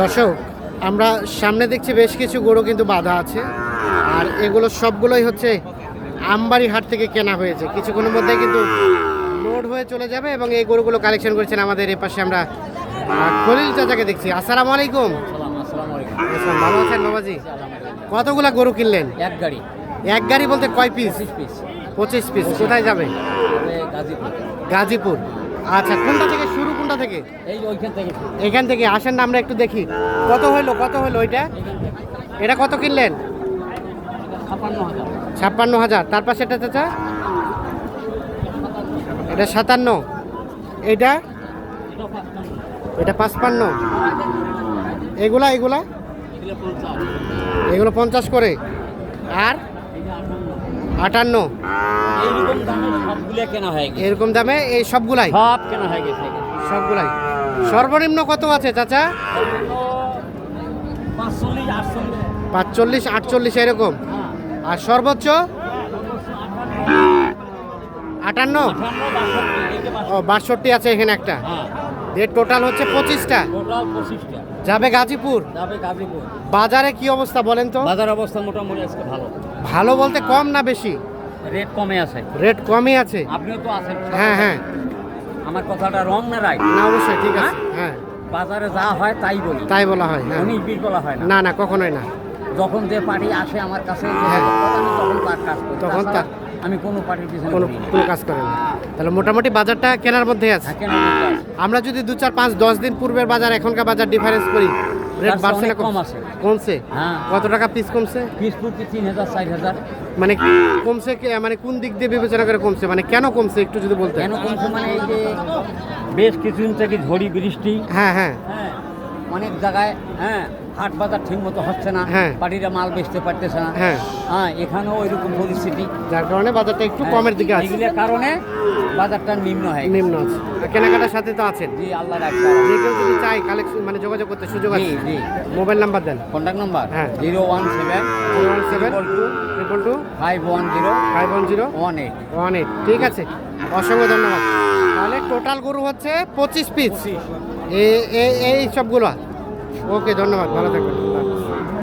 দর্শক আমরা সামনে দেখছি বেশ কিছু গরু কিন্তু বাধা আছে। আর এগুলো সবগুলোই হচ্ছে আমবাড়ি হাট থেকে কেনা হয়েছে। কিছুক্ষণের মধ্যে কিন্তু লোড হয়ে চলে যাবে এবং এই গরুগুলো কালেকশন করেছেন আমাদের এ পাশে আমরা খলিল চাচাকে দেখছি। আসসালামু আলাইকুম। ভালো আছেন বাবাজি কতগুলা গরু কিনলেন? এক গাড়ি। এক গাড়ি বলতে কয় পিস পিস পঁচিশ পিস কোথায় যাবে? গাজীপুর। গাজীপুর। আচ্ছা কোনটা থেকে শুরু কোনটা থেকে? এই ওইখান থেকে এখান থেকে আসেন না আমরা একটু দেখি। কত হলো কত হলো ওইটা? এটা কত কিনলেন? ছাপ্পান্ন হাজার। তার পাশে এটা চাচা? এটা সাতান্ন। এটা এটা পাঁচপান্ন। এগুলা এগুলা? এগুলো পঞ্চাশ। করে। আর? আটান্ন। আটান্ন এইরকম দামে সবগুলো কেনা হয়ে গেছে এরকম দামে এই সবগুলাই? সব কেনা হয়ে গেছে সবগুলাই। সর্বনিম্ন কত আছে চাচা? পাঁচচল্লিশ আটচল্লিশ এরকম। হ্যাঁ আর সর্বোচ্চ? আটান্ন? ও বাষট্টি আছে এখানে একটা। হ্যাঁ। এর টোটাল হচ্ছে পঁচিশটা। টোটাল পঁচিশটা। যাবে গাজীপুর? যাবে গাজীপুর। বাজারে কি অবস্থা বলেন তো? বাজার অবস্থা মোটামুটি আজকে ভালো। ভালো বলতে কম না বেশি? রেট কমে আছে। রেট কমই আছে। আপনিও তো আছেন। হ্যাঁ হ্যাঁ। আমার কথাটা রং না রাইট না অবশ্যই ঠিক আছে। হ্যাঁ? বাজারে যা হয় তাই বলি। তাই বলা হয় হ্যাঁ। অনেক বিল বলা হয় না। না না কখনোই না। যখন যে পার্টি আসে আমার কাছে হ্যাঁ। তখন তার কাজ করি। তখন তার- আমি কোনো পার্টির পিছনে কোনো কোনো কাজ করে না। তাহলে মোটামুটি বাজারটা কেনার মধ্যে আছে। হ্যাঁ? আমরা যদি দু চার পাঁচ দশ দিন পূর্বের বাজার এখনকার বাজার ডিফারেন্স করি রেট বাড়ছে না কম আছে। কমছে? হ্যাঁ। কত টাকা পিস কমছে? পিস প্রতি তিন হাজার চার হাজার। মানে কমছে কে- মানে কোন দিক দিয়ে বিবেচনা করে কমছে? মানে কেন কমছে একটু যদি বলতে কেন কমছে মানে এই যে বেশ কিছুদিন থেকে ঝড়ি বৃষ্টি। হ্যাঁ হ্যাঁ। হ্যাঁ। অনেক জায়গায় হ্যাঁ হাট বাজার ঠিক মতো হচ্ছে না হ্যাঁ। পার্টিরা মাল বেচতে পারতেছে না। হ্যাঁ। হ্যাঁ এখানেও ওইরকম পরিস্থিতি। যার কারণে বাজারটা একটু কমের দিকে আছে। এগুলোর কারণে বাজারটা নিম্ন হয় নিম্ন আছে। কেনাকাটার সাথে তো আছেন। জি আল্লাহ রাখছে যে কেউ যদি চাই কালেকশন মানে যোগাযোগ করতে সুযোগ আছে। জি। মোবাইল নাম্বার দেন। কন্ট্যাক্ট নাম্বার হ্যাঁ। Zero one seven one seven triple two five one zero five one zero one eight. One eight. ঠিক আছে। অসংখ্য ধন্যবাদ। তাহলে টোটাল গরু হচ্ছে পঁচিশ পিস। এই সবগুলো। ওকে ধন্যবাদ ভালো থাকবেন।